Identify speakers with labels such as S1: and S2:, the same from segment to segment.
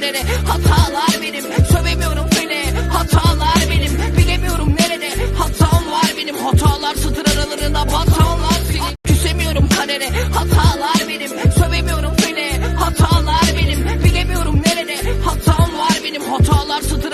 S1: çare Hatalar benim sövemiyorum seni. Hatalar benim bilemiyorum nerede? Hatam var benim hatalar sıtır aralarına batanlar seni. Küsemiyorum kadere hatalar benim sövemiyorum seni. Hatalar benim bilemiyorum nerede? Hatam var benim hatalar sıtır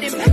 S1: with him.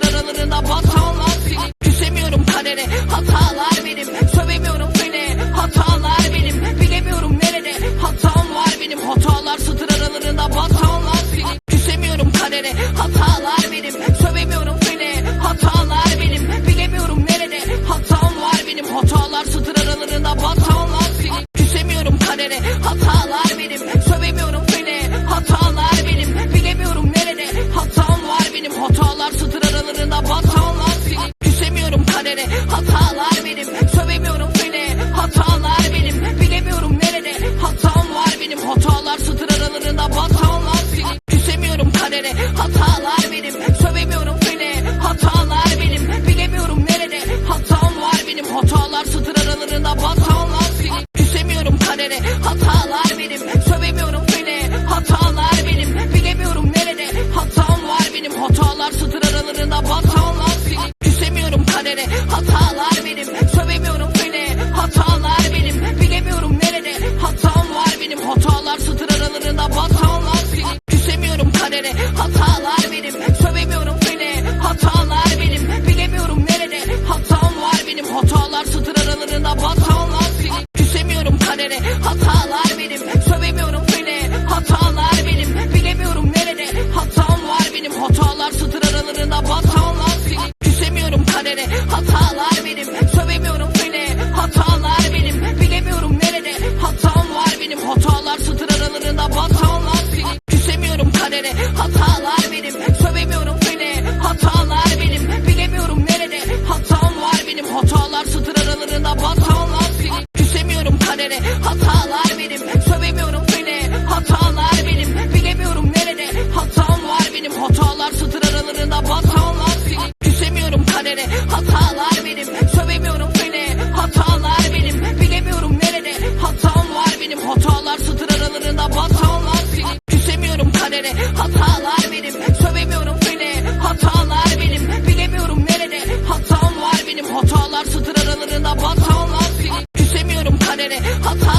S1: Kaldır aralarına batanlar silin Küsemiyorum kadere hatalar benim. Sövemiyorum beni hatalar benim. Bilemiyorum nerede hatam var benim. Hatalar satır aralarına batanlar silin Küsemiyorum kadere hatalar benim. Sövemiyorum beni hatalar benim. Bilemiyorum nerede hatam var benim. Hatalar satır aralarına batanlar silin Küsemiyorum kadere hatalar benim. Sövemiyorum One time.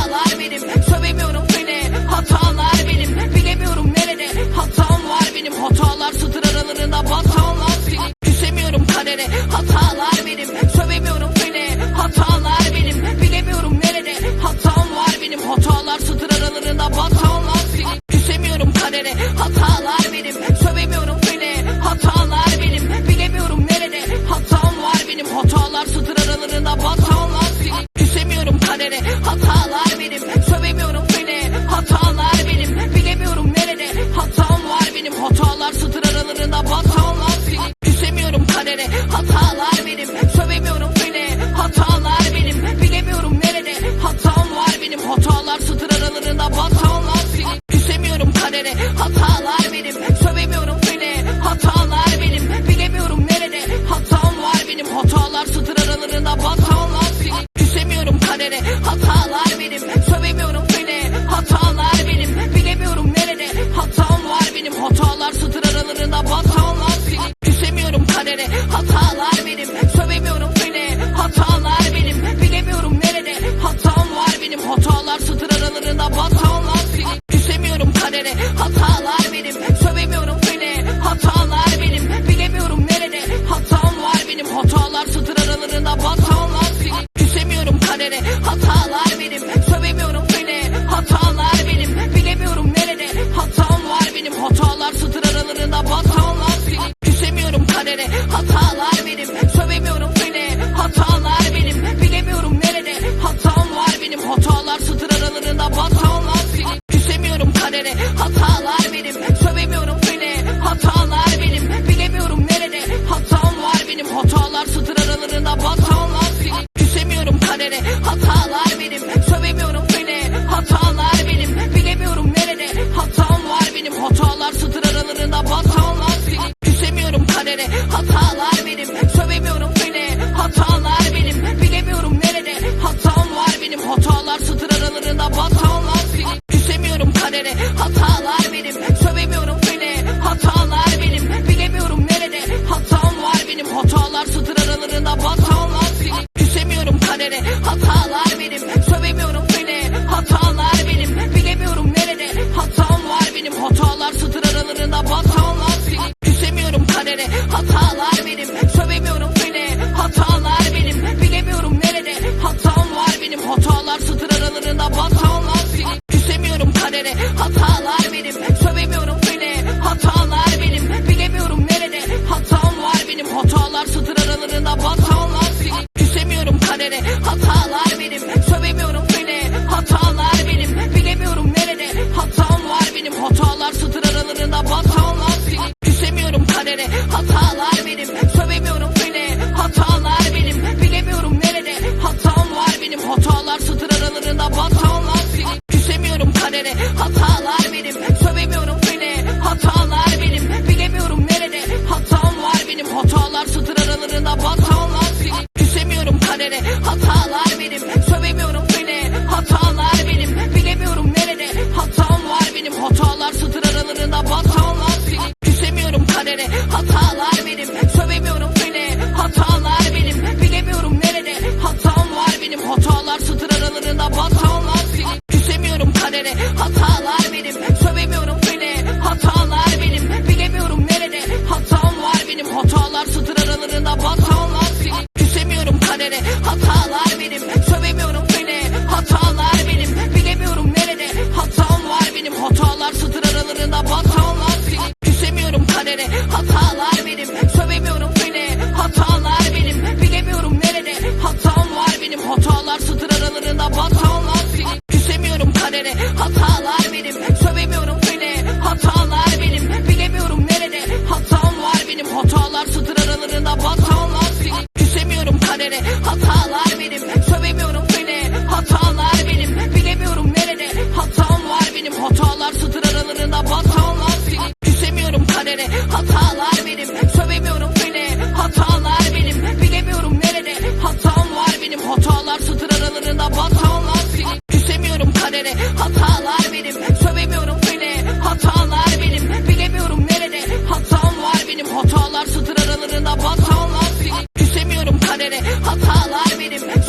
S1: Hatalar benim Sövemiyorum seni. Hatalar benim Bilemiyorum nerede. Hatam var benim Hatalar satır aralarına batan lan seni. Küsemiyorum kadere Hatalar benim Sövemiyorum seni. Hatalar benim Bilemiyorum nerede. Hatam var benim Hatalar satır aralarına batan lan seni. Küsemiyorum kadere Hatalar benim Sövemiyorum seni. Hatalar benim Bilemiyorum nerede. Hatam var benim Hatalar satır aralarına batan lan seni. Küsemiyorum kadere hatalar benim. Sövemiyorum seni. Hatalar benim. Bilemiyorum nerede. Hatam var benim. Hatalar satır aralarına batanlar senin Küsemiyorum kadere. Hatalar benim. Sövemiyorum seni. Hatalar benim. Bilemiyorum nerede. Hatam var benim. Hatalar satır aralarına batanlar senin Küsemiyorum kadere. Hatalar benim. Sövemiyorum seni. Hatalar benim. Bilemiyorum nerede. Hatam var benim. Hatalar satır aralarına batanlar seni. Küsemiyorum kadere. Hatalar minute. hot lottery than made him women you. da batalar seni Küsemiyorum kadere. Hatalar benim. Sövemiyorum seni hatalar benim. Bilemiyorum nerede. Hatam var benim. Hatalar satır aralarında. Batalar seni Küsemiyorum kadere. Hatalar benim.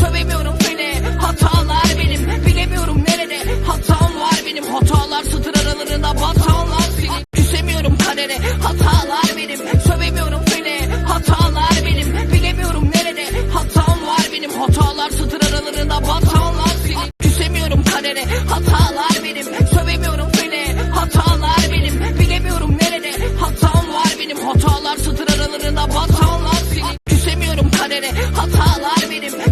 S1: Hatalar satır aralarına batanlar senin Küsemiyorum kadere hatalar benim. Sövemiyorum seni hatalar benim. Bilemiyorum nerede hatam var benim. Hatalar satır aralarına batanlar senin Küsemiyorum kadere hatalar benim.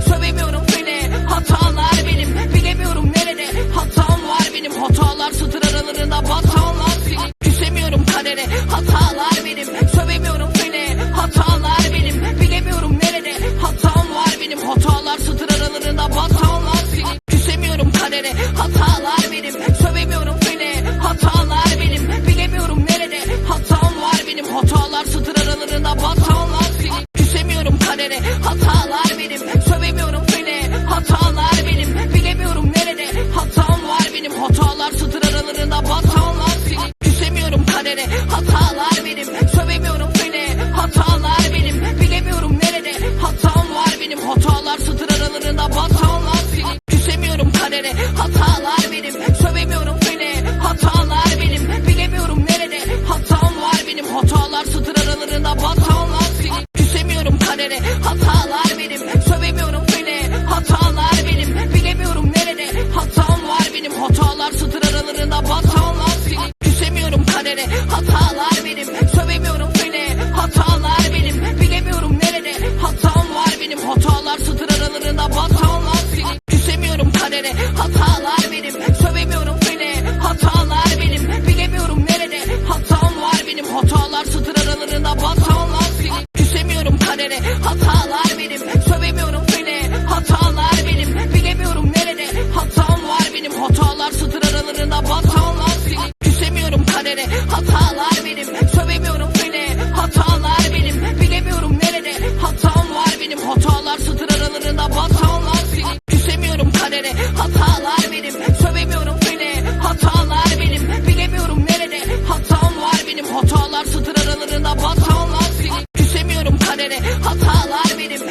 S1: hatalar benim. Sövemiyorum. minute.